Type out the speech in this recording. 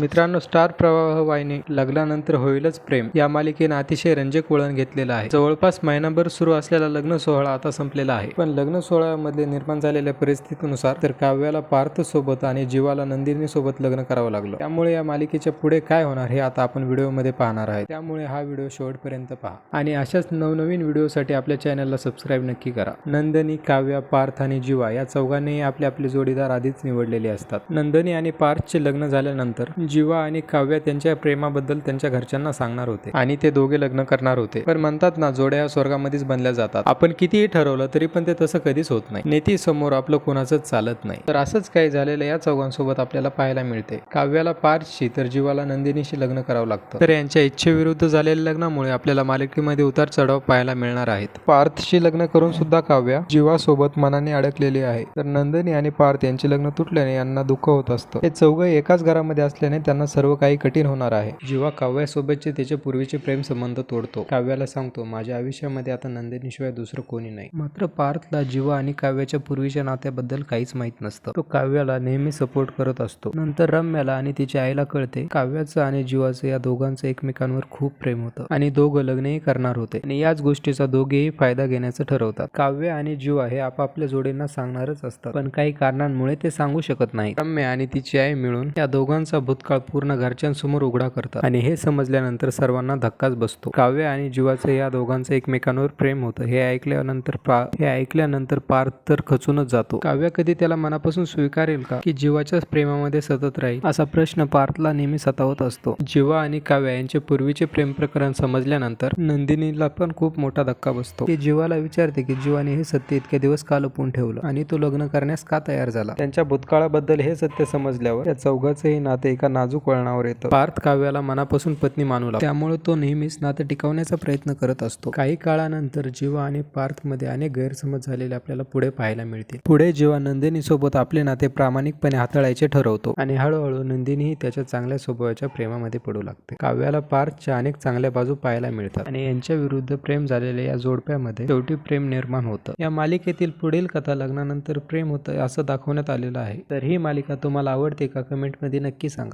मित्रांनो स्टार प्रवाह वाहिनी लग्नानंतर होईलच प्रेम. या मालिकेनं अतिशय रंजक वळण घेतलेलं आहे. जवळपास महिनाभर सुरू असलेला लग्न सोहळा आता संपलेला आहे. पण लग्न सोहळ्यामध्ये निर्माण झालेल्या परिस्थितीनुसार तर काव्याला पार्थ सोबत आणि जीवाला नंदिनी सोबत लग्न करावं लागलं. त्यामुळे या मालिकेच्या पुढे काय होणार हे आता आपण व्हिडिओमध्ये पाहणार आहे. त्यामुळे हा व्हिडिओ शेवटपर्यंत पहा. आणि अशाच नवनवीन व्हिडिओसाठी आपल्या चॅनलला सबस्क्राईब नक्की करा. नंदनी काव्या पार्थ आणि जीवा या चौघांनीही आपले आपले जोडीदार आधीच निवडलेले असतात. नंदनी आणि पार्थचे लग्न झाल्यानंतर जीवा आणि काव्या त्यांच्या प्रेमाबद्दल त्यांच्या घरच्यांना सांगणार होते. आणि ते दोघे लग्न करणार होते. पण म्हणतात ना जोड्या या स्वर्गामध्येच बनल्या जातात. आपण कितीही ठरवलं तरी पण ते तसं कधीच होत नाही. नेती समोर आपलं कोणाचंच चालत नाही. तर असंच काही झालेलं या चौघांसोबत आपल्याला पाहायला मिळते. काव्याला पार्थशी तर जीवाला नंदिनीशी लग्न करावं लागतं. तर यांच्या इच्छेविरुद्ध झालेल्या लग्नामुळे आपल्याला मालिकेमध्ये उतार चढाव पाहायला मिळणार आहेत. पार्थशी लग्न करून सुद्धा काव्या जीवासोबत मनाने अडकलेली आहे. तर नंदिनी आणि पार्थ यांचे लग्न तुटल्याने यांना दुःख होत असतं. हे चौघ एकाच घरामध्ये असल्याने त्यांना सर्व काही कठीण होणार आहे. जेव्हा काव्यासोबतचे त्याचे पूर्वीचे प्रेम संबंध तोडतो काव्याला सांगतो माझ्या आयुष्यामध्ये आता नंदिनीशिवाय दुसरं कोणी नाही. मात्र पार्थला जीवा आणि काव्याच्या पूर्वीच्या नात्याबद्दल काहीच माहीत नसतं. तो काव्याला नेहमी सपोर्ट करत असतो. नंतर रम्याला आणि तिच्या आईला कळते काव्याचं आणि जीवाचं या दोघांचं एकमेकांवर खूप प्रेम होतं आणि दोघं लग्नही करणार होते. आणि याच गोष्टीचा दोघेही फायदा घेण्याचं ठरवतात. काव्य आणि जीवा हे आपापल्या जोडींना सांगणारच असतात पण काही कारणांमुळे ते सांगू शकत नाही रम्या आणि तिची आई मिळून या दोघांचा भूत भूतकाळ पूर्ण घरच्यांसमोर उघडा करतात. आणि हे समजल्यानंतर सर्वांना धक्काच बसतो. काव्य आणि जीवाचं या दोघांचं एकमेकांवर प्रेम होतं. हे ऐकल्यानंतर हे ऐकल्यानंतर पार्थ तर खचूनच जातो. काव्य कधी त्याला मनापासून स्वीकारेल का? की जीवाच्याच प्रेमामध्ये सतत राहील? असा प्रश्न पार्थला नेहमी सतावत असतो. जीवा आणि काव्य यांचे पूर्वीचे प्रेम प्रकरण समजल्यानंतर नंदिनीला पण खूप मोठा धक्का बसतो. ती जीवाला विचारते की जीवाने हे सत्य इतके दिवस का लपून ठेवलं? आणि तो लग्न करण्यास का तयार झाला? त्यांच्या भूतकाळाबद्दल हे सत्य समजल्यावर त्या चौघाचंही नाते एका नाजूक वळणावर येतं. पार्थ काव्याला मनापासून पत्नी मानू लागतो. त्यामुळे तो नेहमीच नाते टिकवण्याचा प्रयत्न करत असतो. काही काळानंतर जीवा आणि पार्थमध्ये अनेक गैरसमज झालेले आपल्याला पुढे पाहायला मिळतील. पुढे जेव्हा नंदिनी सोबत आपले नाते प्रामाणिकपणे हाताळायचे ठरवतो. आणि हळूहळू नंदिनीही त्याच्या चांगल्या स्वभावाच्या प्रेमामध्ये पडू लागते. काव्याला पार्थच्या अनेक चांगल्या बाजू पाहायला मिळतात. आणि यांच्या विरुद्ध प्रेम झालेल्या या जोडप्यामध्ये शेवटी प्रेम निर्माण होतं. या मालिकेतील पुढील कथा लग्नानंतर प्रेम होतं असं दाखवण्यात आलेलं आहे. तर ही मालिका तुम्हाला आवडते का? कमेंटमध्ये नक्की सांगा.